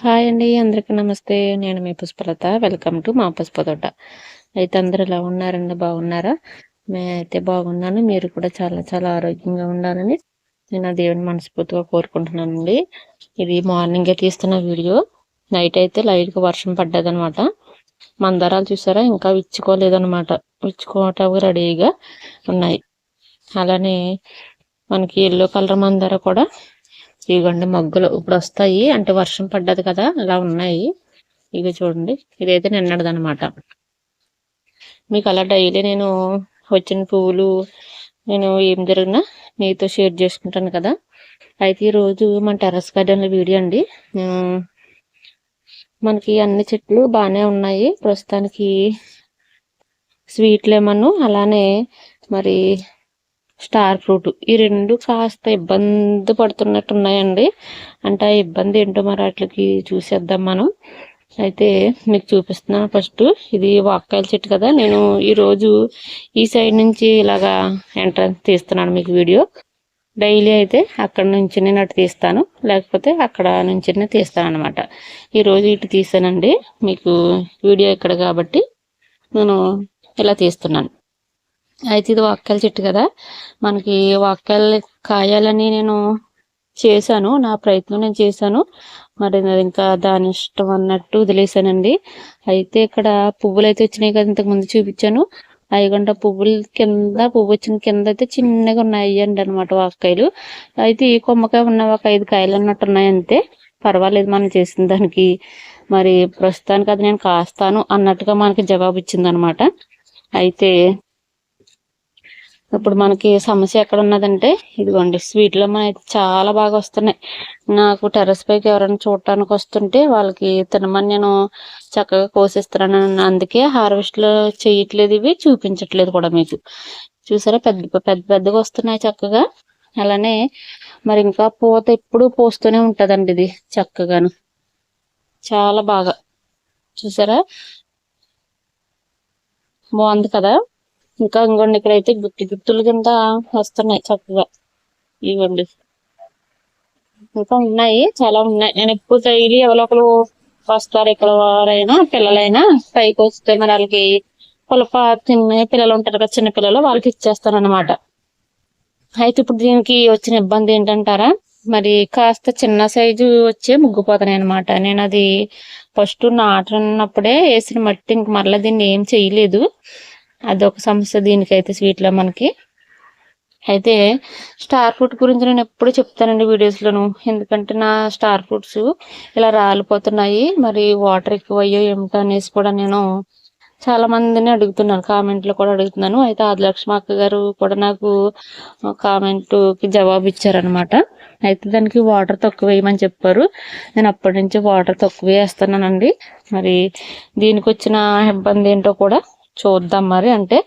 Hi అండి అందరికీ నమస్తే. నేను మీ పుష్పలత. వెల్కమ్ టు మా పుష్పతోట. అయితే అందరు ఎలా ఉన్నారండి? బాగున్నారా? అయితే బాగున్నాను. మీరు కూడా చాలా చాలా ఆరోగ్యంగా ఉండాలని నేను దేవుని మనస్ఫూర్తిగా కోరుకుంటున్నానండి. ఇది మార్నింగే తీస్తున్న వీడియో. నైట్ అయితే లైట్గా వర్షం పడ్డదనమాట. మందారాలు చూసారా? ఇంకా విచ్చుకోలేదనమాట. విచ్చుకోవటం రెడీగా ఉన్నాయి. అలానే మనకి ఎల్లో కలర్ మందార కూడా ఇదిగోండి మగ్గులు ఇప్పుడు వస్తాయి అంటే వర్షం పడ్డది కదా అలా ఉన్నాయి. ఇక చూడండి ఇదైతే నిన్నటిదనమాట మీకు అలా డైలీ నేను వచ్చిన పువ్వులు నేను ఏం జరిగినా మీతో షేర్ చేసుకుంటాను కదా. అయితే ఈరోజు మన టెర్రస్ గార్డెన్లో వీడియో అండి. మనకి అన్ని చెట్లు బాగానే ఉన్నాయి. ప్రస్తుతానికి స్వీట్ లెమన్ అలానే మరి స్టార్ ఫ్రూట్. ఈ రెండు కాస్త ఇబ్బంది పడుతున్నట్టు ఉన్నాయండి అంటే ఆ ఇబ్బంది ఏంటో మరి వాటికి చూసేద్దాం మనం. అయితే మీకు చూపిస్తున్నాను ఫస్ట్. ఇది వాక్కాయల చెట్టు కదా. నేను ఈరోజు ఈ సైడ్ నుంచి ఇలాగా ఎంట్రన్స్ తీస్తున్నాను మీకు వీడియో. డైలీ అయితే అక్కడ నుంచి నేను అటు తీస్తాను. లేకపోతే అక్కడ నుంచి తీస్తాను అనమాట ఈరోజు ఇటు తీసానండి. మీకు వీడియో ఇక్కడ కాబట్టి నేను ఇలా తీస్తున్నాను. అయితే ఇది వాక్కాయల చెట్టు కదా. మనకి వాక్కాయలు కాయాలని నేను చేశాను. నా ప్రయత్నం నేను చేశాను. మరి ఇంకా దాని ఇష్టం అన్నట్టు వదిలేసానండి అయితే ఇక్కడ పువ్వులు అయితే వచ్చినాయి కదా ఇంతకు ముందు చూపించాను. అయ్యకుండా పువ్వుల కింద పువ్వు వచ్చిన కింద అయితే చిన్నగా ఉన్నాయి అండి అనమాట వాక్కాయలు. అయితే ఈ కొమ్మకాయ ఉన్న ఒక ఐదు కాయలు అన్నట్టు ఉన్నాయి అంతే. పర్వాలేదు మనం చేసిన దానికి. మరి ప్రస్తుతానికి అది నేను కాస్తాను అన్నట్టుగా మనకి జవాబు ఇచ్చింది అనమాట అయితే ఇప్పుడు మనకి సమస్య ఎక్కడ ఉన్నదంటే ఇదిగోండి స్వీట్లో అయితే చాలా బాగా వస్తున్నాయి. నాకు టెర్రస్ పైకి ఎవరైనా చూడటానికి వస్తుంటే వాళ్ళకి తినమని నేను చక్కగా కోసిస్తున్నాను. అందుకే హార్వెస్ట్లో చేయట్లేదు ఇవి చూపించట్లేదు కూడా మీకు. చూసారా? పెద్ద పెద్ద పెద్దగా వస్తున్నాయి చక్కగా. అలానే మరి ఇంకా పూత ఎప్పుడు పోస్తూనే ఉంటుందండి ఇది చక్కగాను. చాలా బాగా. చూసారా? బాగుంది కదా? ఇంకా ఇంకోండి ఇక్కడైతే గుత్తి గుత్తులు కింద వస్తున్నాయి చక్కగా. ఇవ్వండి. ఇంకా ఉన్నాయి చాలా ఉన్నాయి. నేను ఎక్కువ డైలీ ఎవరో ఒకరు వస్తారు ఇక్కడ వారైనా పిల్లలైనా. పైకి వస్తే మరి వాళ్ళకి పులప తిన్న పిల్లలు ఉంటారు కదా చిన్న పిల్లలు వాళ్ళకి ఇచ్చేస్తాను అనమాట అయితే ఇప్పుడు దీనికి వచ్చిన ఇబ్బంది ఏంటంటారా? మరి కాస్త చిన్న సైజు వచ్చే ముగ్గుపోతున్నాయి అనమాట నేను అది ఫస్ట్ నాటున్నప్పుడే వేసిన మట్టి ఇంక మరలా దీన్ని ఏం చేయలేదు. అదొక సమస్య దీనికైతే స్వీట్లో మనకి. అయితే స్టార్ ఫ్రూట్ గురించి నేను ఎప్పుడు చెప్తానండి వీడియోస్లోను. ఎందుకంటే నా స్టార్ ఫ్రూట్స్ ఇలా రాలిపోతున్నాయి. మరి వాటర్ ఎక్కువ అయ్యో ఏమిటో అనేసి కూడా నేను చాలా మందిని అడుగుతున్నాను. కామెంట్లో కూడా అడుగుతున్నాను. అయితే ఆదిలక్ష్మి అక్క గారు కూడా నాకు కామెంట్కి జవాబు ఇచ్చారనమాట అయితే దానికి వాటర్ తక్కువ వేయమని చెప్పారు. నేను అప్పటి నుంచి వాటర్ తక్కువ వేస్తున్నానండి. మరి దీనికి వచ్చిన ఇబ్బంది ఏంటో కూడా చూద్దాం మరి. అంటే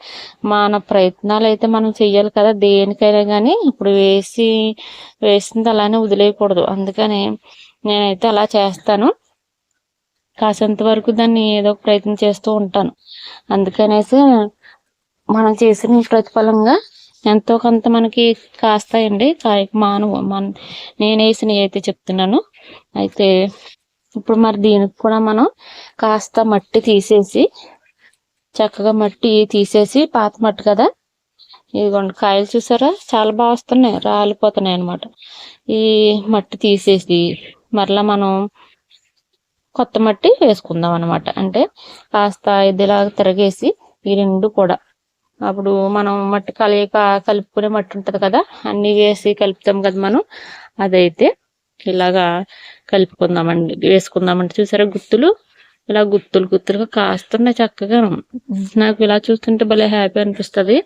మన ప్రయత్నాలు అయితే మనం చెయ్యాలి కదా దేనికైనా కానీ ఇప్పుడు వేసి వేసింది అలానే వదిలేయకూడదు. అందుకని నేనైతే అలా చేస్తాను. కాసేంత వరకు దాన్ని ఏదో ఒక ప్రయత్నం చేస్తూ ఉంటాను. అందుకనేసి మనం చేసిన ప్రతిఫలంగా ఎంతో కొంత మనకి కాస్తాయండి. కాయ మాను మన నేను వేసినవి అయితే చెప్తున్నాను. అయితే ఇప్పుడు మరి దీనికి కూడా మనం కాస్త మట్టి తీసేసి చక్కగా మట్టి తీసేసి పాత మట్టి కదా? ఇదిగోండి కాయలు చూసారా? చాలా బాగా వస్తున్నాయి రాలిపోతున్నాయి అనమాట ఈ మట్టి తీసేసి మరలా మనం కొత్త మట్టి వేసుకుందాం అనమాట అంటే కాస్త ఇదిలాగా తిరగేసి ఈ రెండు కూడా. అప్పుడు మనం మట్టి కలయిక కలుపుకునే మట్టి ఉంటుంది కదా అన్నీ వేసి కలుపుతాం కదా మనం. అదైతే ఇలాగా కలుపుకుందామండి వేసుకుందామంటే చూసారా గుత్తులు? ఇలా గుత్తులు గుత్తులుగా కాస్తున్నాయి చక్కగా. నాకు ఇలా చూస్తుంటే భలే హ్యాపీ అనిపిస్తుంది.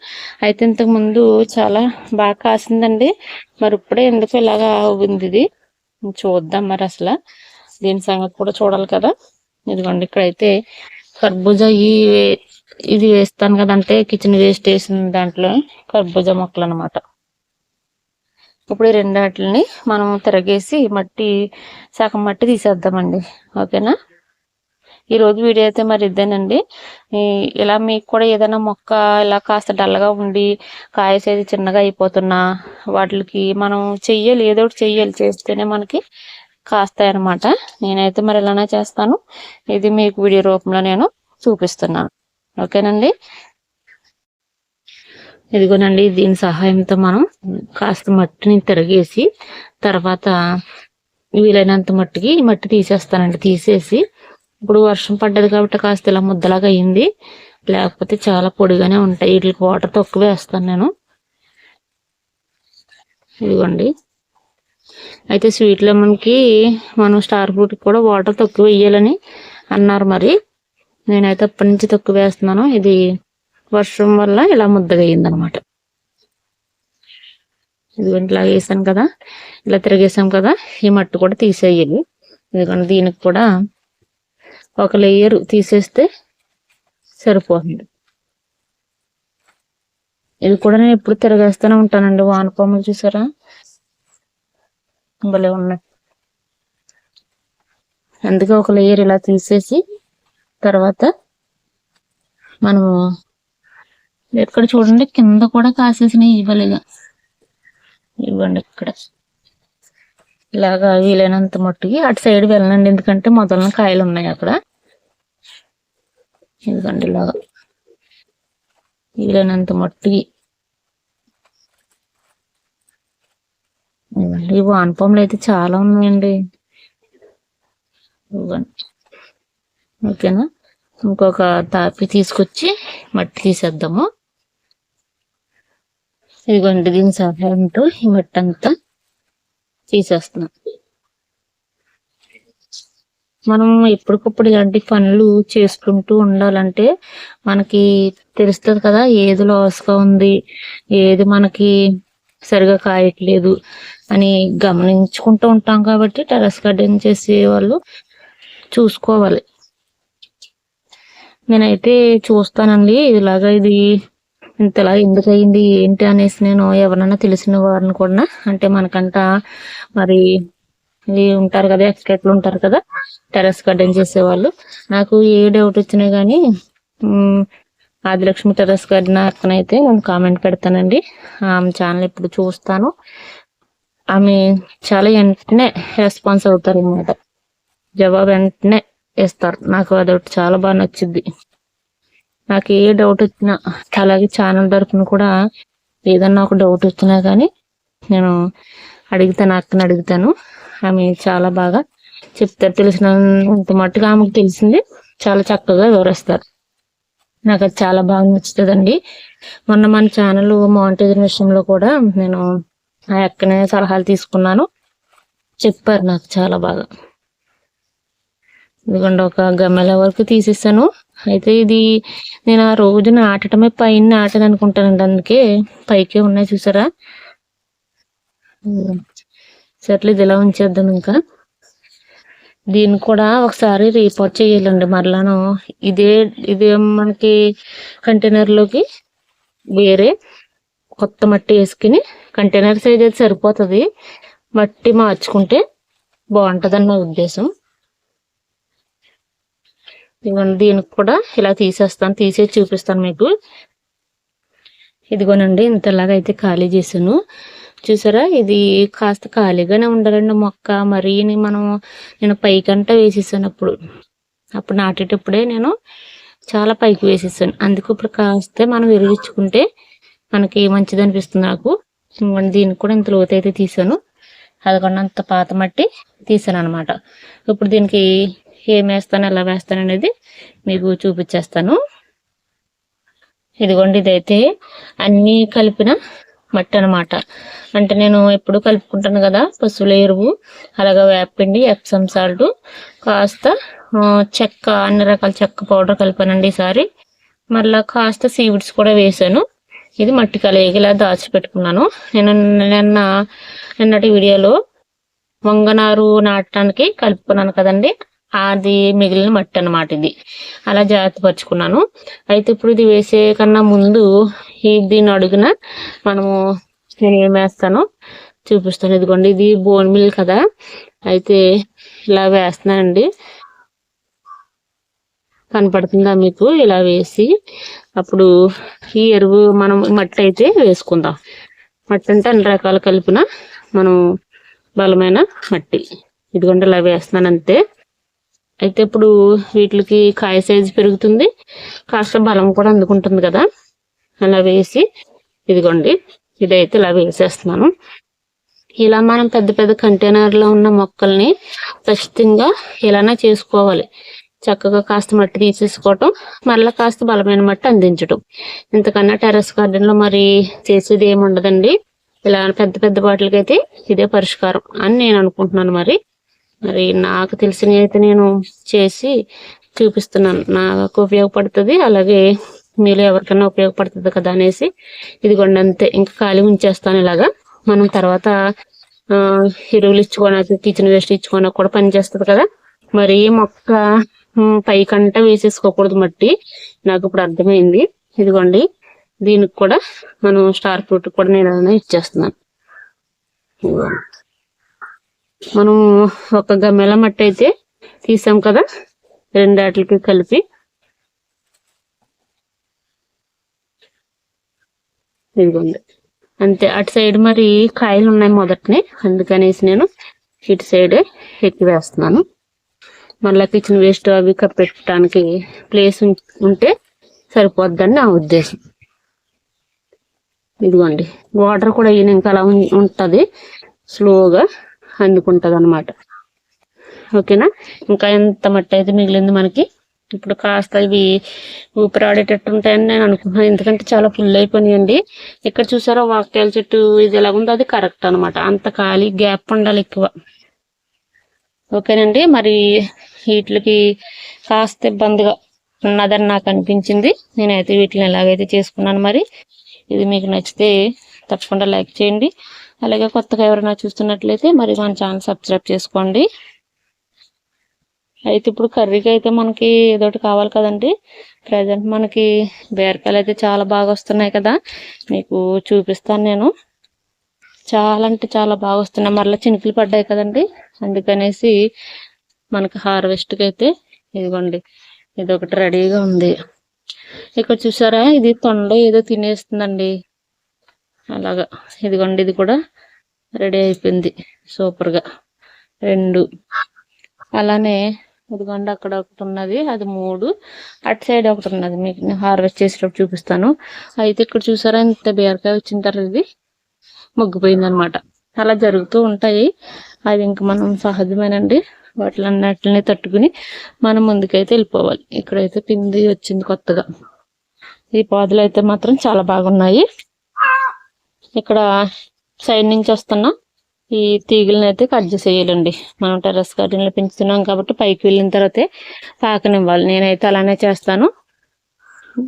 అయితే ఇంతకు ముందు చాలా బాగా కాసిందండి. మరి ఇప్పుడే ఎందుకు ఇలాగా ఉంది ఇది. చూద్దాం మరి అసలు. దీని సంగతి కూడా చూడాలి కదా. ఇదిగోండి ఇక్కడైతే కర్బూజా ఈ ఇది వేస్తాను కదంటే కిచెన్ వేస్ట్ వేసిన దాంట్లో కర్బూజా మొక్కలు అనమాట ఇప్పుడు ఈ రెండాటిని మనం తిరగేసి మట్టి సగం మట్టి తీసేద్దామండి. ఓకేనా? ఈ రోజు వీడియో అయితే మరి ఇద్దానండి ఇలా మీకు కూడా ఏదైనా మొక్క ఇలా కాస్త డల్గా ఉండి కాయ సైజు చిన్నగా అయిపోతున్నా వాటికి మనం చెయ్యాలి ఏదో ఒకటి చెయ్యాలి చేస్తేనే మనకి కాస్తాయన్నమాట. నేనైతే మరి ఇలానే చేస్తాను. ఇది మీకు వీడియో రూపంలో నేను చూపిస్తున్నాను ఓకేనండి? ఇదిగోనండి దీని సహాయంతో మనం కాస్త మట్టిని తిరగేసి తర్వాత వీలైనంత మట్టికి మట్టి తీసేస్తానండి. తీసేసి ఇప్పుడు వర్షం పడ్డది కాబట్టి కాస్త ఇలా ముద్దలాగా అయింది. లేకపోతే చాలా పొడిగానే ఉంటాయి. వీటికి వాటర్ తక్కువ వేస్తాను నేను. ఇదిగోండి. అయితే స్వీట్ లెమన్కి మనం స్టార్ ఫ్రూట్కి కూడా వాటర్ తక్కువ వేయాలని అన్నారు మరి. నేనైతే అప్పటి నుంచి తక్కువ వేస్తున్నాను. ఇది వర్షం వల్ల ఇలా ముద్దగా అయింది అనమాట ఇదిగోండి ఇలా వేసాను కదా. ఇలా తిరిగేసాం కదా. ఈ మట్టి కూడా తీసేయాలి. ఇదిగోండి దీనికి కూడా ఒక లేయర్ తీసేస్తే సరిపోతుంది. ఇది కూడా నేను ఎప్పుడు తిరగేస్తూనే ఉంటానండి వానపాములు చూసారా? భలే ఉన్నాయి. అందుకే ఒక లేయర్ ఇలా తీసేసి తర్వాత మనము ఇక్కడ చూడండి కింద కూడా కాసేసినాయి ఇవ్వలేగా ఇవ్వండి ఇక్కడ. ఇలాగా వీలైనంత మట్టుకి అటు సైడ్ వెళ్ళండి ఎందుకంటే మొదలన కాయలు ఉన్నాయి అక్కడ. ఎందుకంటే ఇలాగా. వీలైనంత మట్టుకి. ఈ వానపాములు అయితే చాలా ఉన్నాయండి. ఓకేనా? ఇంకొక తాపి తీసుకొచ్చి మట్టి తీసేద్దాము. ఇదిగోండి దీని సహాయంతో ఈ మట్టి అంతా తీసేస్తున్నాం. మనం ఎప్పటికప్పుడు ఇలాంటి పనులు చేసుకుంటూ ఉండాలంటే మనకి తెలుస్తుంది కదా ఏది లాస్గా ఉంది ఏది మనకి సరిగా కాయట్లేదు అని గమనించుకుంటూ ఉంటాం కాబట్టి టెరస్ గార్డెన్ చేసే వాళ్ళు చూసుకోవాలి. నేనైతే చూస్తానండి ఇలాగ ఇది ఇంతలా ఎందుకు అయింది ఏంటి అనేసి నేను ఎవరన్నా తెలిసిన వారిని కూడా అంటే మనకంట మరి ఇది ఉంటారు కదా ఎక్స్పర్ట్లు ఉంటారు కదా టెరస్ గార్డెన్ చేసేవాళ్ళు. నాకు ఏ డౌట్ వచ్చినా కానీ ఆదిలక్ష్మి టెరస్ గార్డెన్ అక్కనైతే నేను కామెంట్ పెడతానండి. ఆమె ఛానల్ ఇప్పుడు చూస్తాను. ఆమె చాలా వెంటనే రెస్పాన్స్ అవుతారు అనమాట జవాబు వెంటనే ఇస్తారు. నాకు అదొకటి చాలా బాగా నచ్చింది నాకు ఏ డౌట్ వచ్చినా అలాగే ఛానల్ తరఫున కూడా ఏదన్నా ఒక డౌట్ వచ్చినా కానీ నేను అడుగుతాను అక్కని అడుగుతాను. ఆమె చాలా బాగా చెప్తారు. తెలిసినంత మట్టుగా ఆమెకు తెలిసింది. చాలా చక్కగా వివరిస్తారు. నాకు అది చాలా బాగా నచ్చుతుందండి. మొన్న మన ఛానల్ మానిటైజర్ విషయంలో కూడా నేను ఆ అక్కనే సలహాలు తీసుకున్నాను. చెప్పారు నాకు చాలా బాగా. ఎందుకంటే ఒక గమ్మెల వరకు తీసేసాను. అయితే ఇది నేను ఆ రోజు నాటడమే పైన నాటది అనుకుంటానండి అందుకే పైకే ఉన్నాయి చూసారా? సర్లే ఇది ఇలా ఉంచేద్దాం ఇంకా. దీన్ని కూడా ఒకసారి రీపోర్ట్ చేయాలండి మరలాను. ఇదే ఇదే మనకి కంటైనర్లోకి వేరే కొత్త మట్టి వేసుకుని కంటైనర్ సైజ్ అయితే సరిపోతుంది. మట్టి మార్చుకుంటే బాగుంటుందని నా ఉద్దేశం. ఇదిగోండి దీనికి కూడా ఇలా తీసేస్తాను తీసేసి చూపిస్తాను మీకు. ఇదిగోనండి ఇంతలాగా అయితే ఖాళీ చేశాను. చూసారా ఇది కాస్త ఖాళీగానే ఉండాలండి మొక్క. మరీ మనం నేను పైకంట వేసేసాను అప్పుడు. అప్పుడు నాటేటప్పుడే నేను చాలా పైకి వేసేసాను. అందుకు ఇప్పుడు కాస్తే మనం విరిగించుకుంటే మనకి మంచిది అనిపిస్తుంది నాకు. దీనికి కూడా ఇంత లోతు అయితే తీసాను అదిగొండ అంత పాత మట్టి తీసాను అనమాట ఇప్పుడు దీనికి ఏం వేస్తాను ఎలా వేస్తాను అనేది మీకు చూపించేస్తాను. ఇదిగోండి ఇదైతే అన్నీ కలిపిన మట్టి అనమాట అంటే నేను ఎప్పుడు కలుపుకుంటాను కదా పశువుల ఎరువు అలాగే వేపిండి ఎప్సమ్ సాల్ట్ కాస్త చెక్క అన్ని రకాల చెక్క పౌడర్ కలిపానండి ఈసారి. మళ్ళీ కాస్త సీవిడ్స్ కూడా వేసాను ఇది మట్టి కలిగిలా దాచిపెట్టుకున్నాను. నేను నిన్న నిన్నటి వీడియోలో వంగనారు నాటడానికి కలుపుకున్నాను కదండి. అది మిగిలిన మట్టి అనమాట ఇది. అలా జాగ్రత్త పరుచుకున్నాను. అయితే ఇప్పుడు ఇది వేసే కన్నా ముందు ఈ దీని అడుగున మనము నేను ఏం వేస్తానో చూపిస్తాను. ఇదిగోండి ఇది బోన్ మిల్ కదా. అయితే ఇలా వేస్తున్నానండి. కనపడుతుందా మీకు? ఇలా వేసి అప్పుడు ఈ ఎరువు మనం మట్టి అయితే వేసుకుందాం. మట్టి అంటే అన్ని రకాలు కలిపిన మనం బలమైన మట్టి. ఇదిగోండి ఇలా వేస్తున్నాను అంతే. అయితే ఇప్పుడు వీటికి కాయ సైజు పెరుగుతుంది. కాస్త బలం కూడా అందుకుంటుంది కదా. అలా వేసి ఇదిగోండి. ఇదైతే ఇలా వేసేస్తున్నాను. ఇలా మనం పెద్ద పెద్ద కంటైనర్లో ఉన్న మొక్కల్ని ఖచ్చితంగా ఇలానే చేసుకోవాలి. చక్కగా కాస్త మట్టి తీసేసుకోవటం మళ్ళీ కాస్త బలమైన మట్టి అందించడం ఇంతకన్నా టెర్రస్ గార్డెన్లో మరి చేసేది ఏమి ఉండదండి ఇలా పెద్ద పెద్ద బాటిల్కి అయితే ఇదే పరిష్కారం అని నేను అనుకుంటున్నాను మరి. మరి నాకు తెలిసినవి అయితే నేను చేసి చూపిస్తున్నాను. నాకు ఉపయోగపడుతుంది. అలాగే మీలో ఎవరికైనా ఉపయోగపడుతుంది కదా అనేసి. ఇదిగోండి అంతే. ఇంకా ఖాళీ ఉంచేస్తాను ఇలాగా. మనం తర్వాత ఎరువులు ఇచ్చుకోవడానికి కిచెన్ వేస్ట్ ఇచ్చుకోవడానికి కూడా పనిచేస్తుంది కదా. మరి మొక్క పైకంట వేసేసుకోకూడదు మట్టి. నాకు ఇప్పుడు అర్థమైంది. ఇదిగోండి. దీనికి కూడా మనం స్టార్ ఫ్రూట్ కూడా నేను ఇచ్చేస్తున్నాను. ఇదిగోండి. మనం ఒక గమ్మెల మట్టి అయితే తీసాం కదా రెండాటికి కలిపి. ఇదిగోండి. అంతే అటు సైడ్ మరి కాయలు ఉన్నాయి మొదటనే అందుకనేసి నేను ఇటు సైడ్ ఎక్కి వేస్తున్నాను. మళ్ళీ కిచెన్ వేస్ట్ అవి కప్పెట్టడానికి ప్లేస్ ఉంటే సరిపోద్దని నా ఉద్దేశం. ఇదిగోండి వాటర్ కూడా ఈయన ఇంకా అలా ఉం- స్లోగా అందుకుంటది అనమాట ఓకేనా? ఇంకా ఎంత మట్టి అయితే మిగిలింది మనకి? ఇప్పుడు కాస్త ఇవి ఊపిరాడేటట్టు ఉంటాయని నేను అనుకున్నాను ఎందుకంటే చాలా ఫుల్ అయిపోయినాయండి ఇక్కడ చూసారా వాక్యాల చెట్టు ఇది ఎలా ఉందో? అది కరెక్ట్ అనమాట అంత ఖాళీ గ్యాప్ ఉండాలి ఎక్కువ. ఓకేనండి. మరి వీటికి కాస్త ఇబ్బందిగా ఉన్నదని నాకు అనిపించింది. నేనైతే వీటిని ఎలాగైతే చేసుకున్నాను మరి. ఇది మీకు నచ్చితే తప్పకుండా లైక్ చేయండి. అలాగే కొత్తగా ఎవరైనా చూస్తున్నట్లయితే మరి మన ఛానల్ సబ్స్క్రైబ్ చేసుకోండి. అయితే ఇప్పుడు కర్రీకి అయితే మనకి ఏదోటి కావాలి కదండి. ప్రజెంట్ మనకి బీరకాయలు అయితే చాలా బాగా వస్తున్నాయి కదా. మీకు చూపిస్తాను నేను. చాలా అంటే చాలా బాగా వస్తున్నాయి. మరలా చినుకులు పడ్డాయి కదండి. అందుకనేసి మనకి హార్వెస్ట్కి అయితే ఇదిగోండి. ఇది ఒకటి రెడీగా ఉంది. ఇక్కడ చూసారా? ఇది తొండ ఏదో తినేస్తుందండి. అలాగా. ఇదిగోండి ఇది కూడా రెడీ అయిపోయింది. సూపర్గా. రెండు. అలానే ఇదిగోండి అక్కడ ఒకటి ఉన్నది అది మూడు. అటు సైడ్ ఒకటి ఉన్నది మీకు నేను హార్వెస్ట్ చేసేటప్పుడు చూపిస్తాను. అయితే ఇక్కడ చూసారా ఇంత బీరకాయ వచ్చిన తర్వాత ఇది మొగ్గిపోయింది అనమాట అలా జరుగుతూ ఉంటాయి. అది ఇంకా మనం సహజమేనండి. వాటిలన్నిటిని తట్టుకుని మనం ముందుకైతే వెళ్ళిపోవాలి. ఇక్కడైతే పిండి వచ్చింది కొత్తగా. ఈ పాదులు అయితే మాత్రం చాలా బాగున్నాయి. ఇక్కడ సైడ్ నుంచి వస్తున్న ఈ తీగలను అయితే కట్ చేసేయాలండి. మనం టెర్రస్ గార్డెన్లో పెంచుతున్నాం కాబట్టి పైకి వెళ్ళిన తర్వాతే పాకనివ్వాలి నేనైతే అలానే చేస్తాను.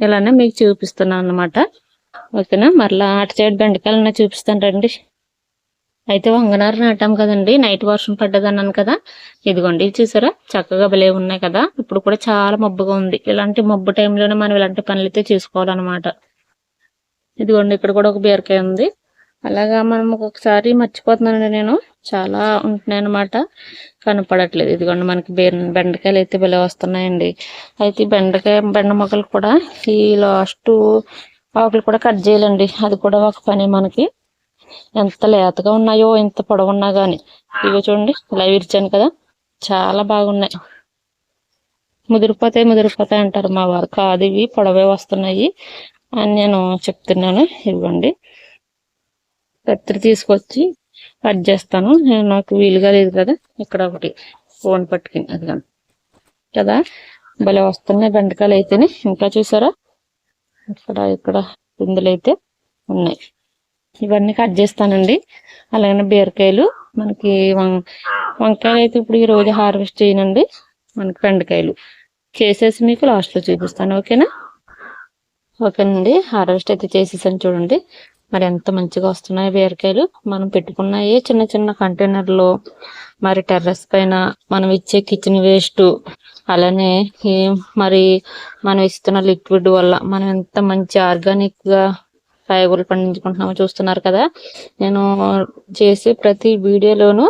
ఇలానే మీకు చూపిస్తున్నాను అన్నమాట. ఓకేనా? మరలా అటు సైడ్ బెండకాయలు చూపిస్తాను రండి. అయితే వంగనారు నాటాం కదండి. నైట్ వర్షం పడ్డది అన్నాను కదా. ఇదిగోండి ఇది చూసారా? చక్కగా భలే ఉన్నాయి కదా. ఇప్పుడు కూడా చాలా మబ్బుగా ఉంది. ఇలాంటి మబ్బు టైంలోనే మనం ఇలాంటి పనులు అయితే చేసుకోవాలన్నమాట. ఇదిగోండి ఇక్కడ కూడా ఒక బీరకాయ ఉంది. అలాగా మనం ఒక్కొక్కసారి మర్చిపోతున్నానండి నేను. చాలా ఉంటున్నాయి అనమాట కనపడట్లేదు. ఇదిగోండి మనకి బీర బెండకాయలు అయితే భలే వస్తున్నాయండి. అయితే బెండకాయ బెండ మొక్కలు కూడా ఈ లాస్ట్ ఆకులు కూడా కట్ చేయాలండి. అది కూడా ఒక పని మనకి. ఎంత లేతగా ఉన్నాయో ఎంత పొడవున్నా కానీ ఇవి చూడండి ఇలా విరిచాను కదా. చాలా బాగున్నాయి. ముదిరిపోతాయి ముదిరిపోతాయి అంటారు మా వారు. కాదు ఇవి పొడవే వస్తున్నాయి. అని నేను చెప్తున్నాను ఇవ్వండి. కత్తిరి తీసుకొచ్చి కట్ చేస్తాను. నేను నాకు వీలుగా లేదు కదా. ఇక్కడ ఒకటి ఫోన్ పట్టుకుని అది కానీ కదా? భలే వస్తున్నాయి బెండకాయలు అయితేనే. ఇంకా చూసారా? ఇక్కడ ఇక్కడ పిందులు అయితే ఉన్నాయి. ఇవన్నీ కట్ చేస్తానండి. అలాగే బీరకాయలు మనకి వం వంకాయలు అయితే ఇప్పుడు ఈ రోజు హార్వెస్ట్ చేయనండి. మనకి బెండకాయలు. చేసేసి మీకు లాస్ట్లో చూపిస్తాను. ఓకేనా? ఓకేనండి హార్వెస్ట్ అయితే చేసేసాను చూడండి. మరి ఎంత మంచిగా వస్తున్నాయి బీరకాయలు. మనం పెట్టుకున్నాయి చిన్న చిన్న కంటైనర్లో మరి టెర్రస్ పైన మనం ఇచ్చే కిచెన్ వేస్ట్ అలానే ఈ మరి మనం ఇస్తున్న లిక్విడ్ వల్ల మనం ఎంత మంచి ఆర్గానిక్గా కాయగూరలు పండించుకుంటున్నామో చూస్తున్నారు కదా. నేను చేసే ప్రతి వీడియోలోనూ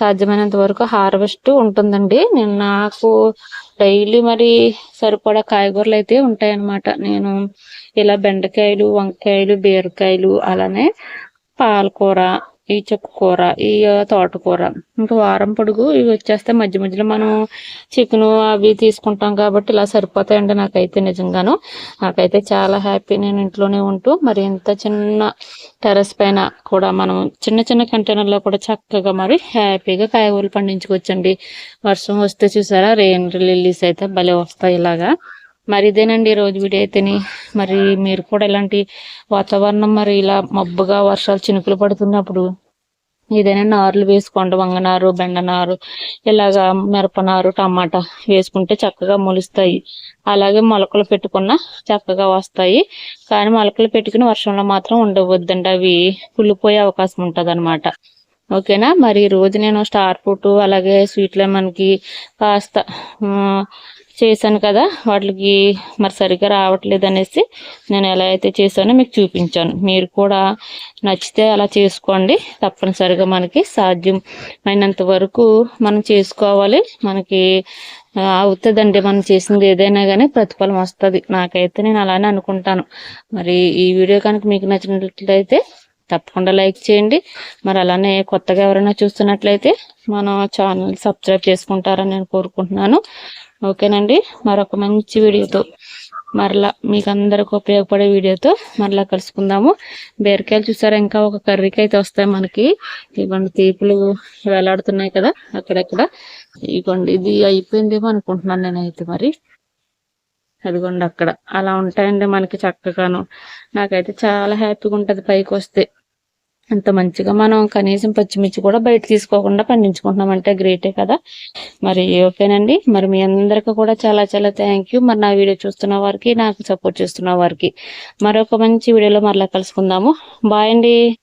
సాధ్యమైనంత వరకు హార్వెస్ట్ ఉంటుందండి. నేను నాకు డైలీ మరి సరిపడా కాయగూరలు అయితే ఉంటాయన్నమాట. నేను ఇలా బెండకాయలు వంకాయలు బీరకాయలు అలానే పాలకూర ఈ చెప్పు కూర ఈ తోటకూర. ఇంకా వారం పొడుగు ఇవి వచ్చేస్తే మధ్య మధ్యలో మనం చికెన్ అవి తీసుకుంటాం కాబట్టి ఇలా సరిపోతాయండి నాకైతే నిజంగాను. నాకైతే చాలా హ్యాపీ నేను ఇంట్లోనే ఉంటూ మరి ఇంత చిన్న టెరస్ పైన కూడా మనం చిన్న చిన్న కంటైనర్లో కూడా చక్కగా మరి హ్యాపీగా కాయగూరలు పండించుకోవచ్చండి. వర్షం వస్తే చూసారా రెయిన్ లిల్లీస్ అయితే భలే వస్తాయి ఇలాగా. మరి ఇదేనండి రోజు వీడియో అయితేని. మరి మీరు కూడా ఇలాంటి వాతావరణం మరి ఇలా మబ్బుగా వర్షాలు చినుకులు పడుతున్నప్పుడు ఏదైనా నారులు వేసుకోండి వంగనారు బెండనారు ఇలాగా మిరపనారు టమాటా వేసుకుంటే చక్కగా మొలుస్తాయి. అలాగే మొలకలు పెట్టుకున్న చక్కగా వస్తాయి. కానీ మొలకలు పెట్టుకుని వర్షంలో మాత్రం ఉండవద్దండి. అవి కుళ్ళిపోయే అవకాశం ఉంటుంది అనమాట ఓకేనా? మరి ఈ రోజు నేను స్టార్ ఫ్రూట్ అలాగే స్వీట్ మనకి కాస్త చేశాను కదా వాటికి మరి సరిగ్గా రావట్లేదు అనేసి నేను ఎలా అయితే చేశానో మీకు చూపించాను. మీరు కూడా నచ్చితే అలా చేసుకోండి. తప్పనిసరిగా మనకి సాధ్యమైనంత వరకు మనం చేసుకోవాలి. మనకి అవుతుందండి మనం చేసింది ఏదైనా కానీ ప్రతిఫలం వస్తుంది. నాకైతే నేను అలానే అనుకుంటాను. మరి ఈ వీడియో కనుక మీకు నచ్చినట్లయితే తప్పకుండా లైక్ చేయండి. మరి అలానే కొత్తగా ఎవరైనా చూస్తున్నట్లయితే మన ఛానల్ సబ్స్క్రైబ్ చేసుకుంటారని నేను కోరుకుంటున్నాను. ఓకేనండి. మరొక మంచి వీడియోతో మరలా మీకు అందరికి ఉపయోగపడే వీడియోతో మరలా కలుసుకుందాము. బీరకాయలు చూసారా? ఇంకా ఒక కర్రీకి అయితే వస్తాయి మనకి. ఇవ్వండి తీపులు వేలాడుతున్నాయి కదా అక్కడక్కడ. ఇవ్వండి ఇది అయిపోయిందేమో అనుకుంటున్నాను నేనైతే మరి. అదిగోండి అక్కడ. అలా ఉంటాయండి మనకి చక్కగాను. నాకైతే చాలా హ్యాపీగా ఉంటుంది పైకి వస్తే అంత మంచిగా మనం కనీసం పచ్చిమిర్చి కూడా బయట తీసుకోకుండా పండించుకుంటున్నాం అంటే గ్రేటే కదా. మరి ఓకేనండి. మరి మీ అందరికీ కూడా చాలా చాలా థ్యాంక్ యూ మరి నా వీడియో చూస్తున్న వారికి నాకు సపోర్ట్ చేస్తున్న వారికి. మరొక మంచి వీడియోలో మరలా కలుసుకుందాము. బాయ్ అండి.